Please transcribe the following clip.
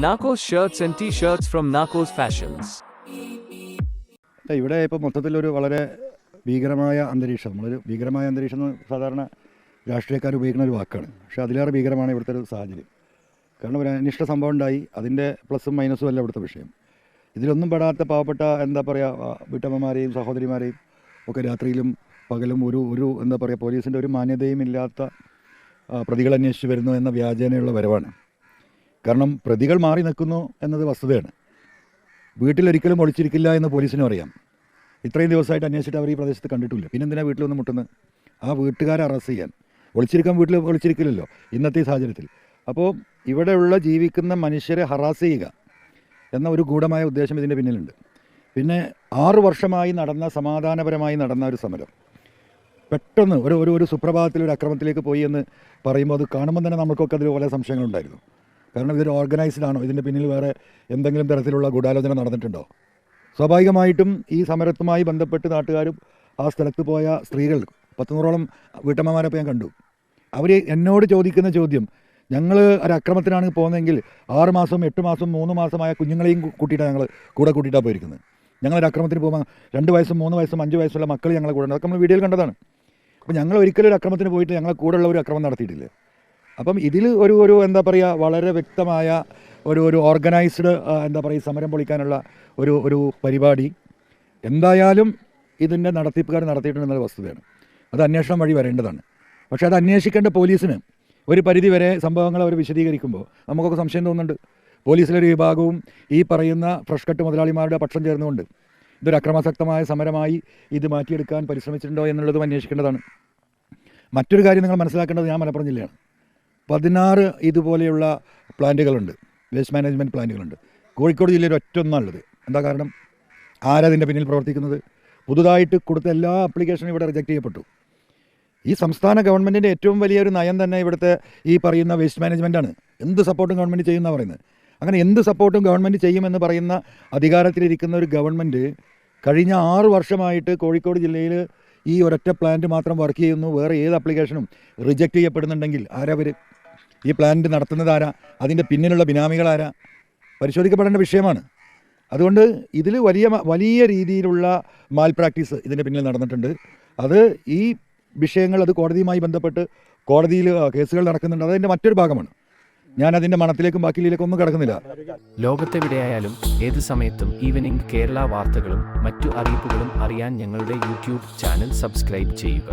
Narcos shirts and t-shirts from Narcos fashions ഇവിടെ ഇപ്പോൾ മൊത്തത്തിലൊരു വളരെ ഭീകരമായ അന്തരീക്ഷം. നമ്മളൊരു ഭീകരമായ അന്തരീക്ഷം എന്ന് സാധാരണ രാഷ്ട്രീയക്കാർ ഉപയോഗിക്കുന്ന ഒരു വാക്കാണ്. പക്ഷേ അതിലേറെ ഭീകരമാണ് ഇവിടുത്തെ ഒരു സാഹചര്യം. കാരണം ഒരു അനിഷ്ട സംഭവം ഉണ്ടായി. അതിന്റെ പ്ലസും മൈനസും അല്ല ഇവിടുത്തെ വിഷയം. ഇതിലൊന്നും പെടാത്ത പാവപ്പെട്ട എന്താ പറയുക വീട്ടമ്മമാരെയും സഹോദരിമാരെയും ഒക്കെ രാത്രിയിലും പകലും ഒരു ഒരു എന്താ പറയുക പോലീസിന്റെ ഒരു മാന്യതയും ഇല്ലാത്ത പ്രതികൾ അന്വേഷിച്ച് വരുന്നു എന്ന വ്യാജേനയുള്ള വരവാണ്. കാരണം പ്രതികൾ മാറി നിൽക്കുന്നു എന്നത് വസ്തുതയാണ്. വീട്ടിലൊരിക്കലും ഒളിച്ചിരിക്കില്ല എന്ന് പോലീസിനും അറിയാം. ഇത്രയും ദിവസമായിട്ട് അന്വേഷിച്ചിട്ട് അവർ ഈ പ്രദേശത്ത് കണ്ടിട്ടില്ല. പിന്നെ എന്തിനാണ് വീട്ടിൽ വന്ന് മുട്ടുന്നത്? ആ വീട്ടുകാരെ അറസ്റ്റ് ചെയ്യാൻ. ഒളിച്ചിരിക്കാൻ വീട്ടിൽ ഒളിച്ചിരിക്കില്ലല്ലോ ഇന്നത്തെ ഈ സാഹചര്യത്തിൽ. അപ്പോൾ ഇവിടെയുള്ള ജീവിക്കുന്ന മനുഷ്യരെ ഹറാസ് ചെയ്യുക എന്ന ഒരു ഗൂഢമായ ഉദ്ദേശം ഇതിന്റെ പിന്നിലുണ്ട്. പിന്നെ ആറു വർഷമായി നടന്ന സമാധാനപരമായി നടന്ന ഒരു സമരം. പെട്ടെന്ന് ഒരു ഒരു സുപ്രഭാതത്തിൽ ഒരു അക്രമത്തിലേക്ക് പോയി എന്ന് പറയുമ്പോൾ അത് കാണുമ്പോൾ തന്നെ നമുക്കൊക്കെ അതിൽ പല സംശയങ്ങളുണ്ടായിരുന്നു. കാരണം ഇതൊരു ഓർഗനൈസ്ഡ് ആണോ? ഇതിന്റെ പിന്നിൽ വേറെ എന്തെങ്കിലും തരത്തിലുള്ള ഗൂഢാലോചന നടന്നിട്ടുണ്ടോ? സ്വാഭാവികമായിട്ടും ഈ സമരത്തുമായി ബന്ധപ്പെട്ട് നാട്ടുകാരും ആ സ്ഥലത്ത് പോയ സ്ത്രീകൾ പത്തുനൂറോളം വീട്ടമ്മമാരെ ഞാൻ കണ്ടു. അവർ എന്നോട് ചോദിക്കുന്ന ചോദ്യം ഞങ്ങൾ ഒരു അക്രമത്തിനാണ് പോകുന്നതെങ്കിൽ ആറ് മാസം എട്ട് മാസം മൂന്ന് മാസമായ കുഞ്ഞുങ്ങളെയും കൂട്ടിയിട്ടാണ് ഞങ്ങൾ കൂടെ കൂട്ടിയിട്ടാണ് പോയിരിക്കുന്നത്. ഞങ്ങളൊരു അക്രമത്തിന് പോകുമ്പോൾ രണ്ട് വയസ്സും മൂന്ന് വയസ്സും അഞ്ച് വയസ്സുള്ള മക്കൾ ഞങ്ങളെ കൂടെ ഉണ്ട്. അതൊക്കെ നമ്മൾ വീഡിയോയിൽ കണ്ടതാണ്. അപ്പോൾ ഞങ്ങൾ ഒരിക്കലും ഒരു അക്രമത്തിന് പോയിട്ട് ഞങ്ങളെ കൂടെയുള്ള ഒരു അക്രമം നടത്തിയിട്ടില്ല. അപ്പം ഇതിൽ ഒരു ഒരു എന്താ പറയുക വളരെ വ്യക്തമായ ഒരു ഒരു ഓർഗനൈസ്ഡ് എന്താ പറയുക സമരം പൊളിക്കാനുള്ള ഒരു ഒരു പരിപാടി. എന്തായാലും ഇതിന്റെ നടത്തിപ്പുകാർ നടത്തിയിട്ടുണ്ടെന്നുള്ള വസ്തുതയാണ്. അത് അന്വേഷണം വഴി വരേണ്ടതാണ്. പക്ഷേ അത് അന്വേഷിക്കേണ്ട പോലീസിന് ഒരു പരിധി വരെ സംഭവങ്ങൾ അവർ വിശദീകരിക്കുമ്പോൾ നമുക്കൊക്കെ സംശയം തോന്നുന്നുണ്ട്. പോലീസിലൊരു വിഭാഗവും ഈ പറയുന്ന ഫ്രഷ് കട്ട് മുതലാളിമാരുടെ പക്ഷം ചേർന്നുകൊണ്ട് ഇതൊരു അക്രമാസക്തമായ സമരമായി ഇത് മാറ്റിയെടുക്കാൻ പരിശ്രമിച്ചിട്ടുണ്ടോ എന്നുള്ളതും അന്വേഷിക്കേണ്ടതാണ്. മറ്റൊരു കാര്യം നിങ്ങൾ മനസ്സിലാക്കേണ്ടത് ഞാൻ മലപ്പുറം ജില്ലയാണ്. പതിനാറ് ഇതുപോലെയുള്ള പ്ലാന്റുകളുണ്ട്. വേസ്റ്റ് മാനേജ്മെന്റ് പ്ലാന്റുകളുണ്ട്. കോഴിക്കോട് ജില്ലയിൽ ഒറ്റൊന്നാണുള്ളത്. എന്താ കാരണം? ആരതിന്റെ പിന്നിൽ പ്രവർത്തിക്കുന്നത്? പുതുതായിട്ട് കൊടുത്ത എല്ലാ ആപ്ലിക്കേഷനും ഇവിടെ റിജക്റ്റ് ചെയ്യപ്പെട്ടു. ഈ സംസ്ഥാന ഗവൺമെന്റിന്റെ ഏറ്റവും വലിയൊരു നയം തന്നെ ഇവിടുത്തെ ഈ പറയുന്ന വേസ്റ്റ് മാനേജ്മെന്റാണ് എന്ത് സപ്പോർട്ടും ഗവൺമെന്റ് ചെയ്യുന്ന പറയുന്നത്? അങ്ങനെ എന്ത് സപ്പോർട്ടും ഗവൺമെന്റ് ചെയ്യുമെന്ന് പറയുന്ന അധികാരത്തിലിരിക്കുന്ന ഒരു ഗവൺമെന്റ് കഴിഞ്ഞ ആറ് വർഷമായിട്ട് കോഴിക്കോട് ജില്ലയിൽ ഈ ഒരൊറ്റ പ്ലാന്റ് മാത്രം വർക്ക് ചെയ്യുന്നു വേറെ ഏത് അപ്ലിക്കേഷനും റിജക്റ്റ് ചെയ്യപ്പെടുന്നുണ്ടെങ്കിൽ ആരവർ ഈ പ്ലാന്റ് നടത്തുന്നത് ആരാ? അതിന്റെ പിന്നിലുള്ള ബിനാമികൾ ആരാ? പരിശോധിക്കപ്പെടേണ്ട വിഷയമാണ്. അതുകൊണ്ട് ഇതിൽ വലിയ വലിയ രീതിയിലുള്ള മാൽ പ്രാക്ടീസ് ഇതിന്റെ പിന്നിൽ നടന്നിട്ടുണ്ട്. അത് ഈ വിഷയങ്ങൾ അത് കോടതിയുമായി ബന്ധപ്പെട്ട് കോടതിയിൽ കേസുകൾ നടക്കുന്നുണ്ട്. അതതിന്റെ മറ്റൊരു ഭാഗമാണ്. ഞാൻ അതിന്റെ മണത്തിലേക്കും ബാക്കിയിലേക്കും ഒന്നും കിടക്കുന്നില്ല. ലോകത്തെവിടെയായാലും ഏത് സമയത്തും ഈവനിംഗ് കേരള വാർത്തകളും മറ്റു അറിയിപ്പുകളും അറിയാൻ ഞങ്ങളുടെ യൂട്യൂബ് ചാനൽ സബ്സ്ക്രൈബ് ചെയ്യുക.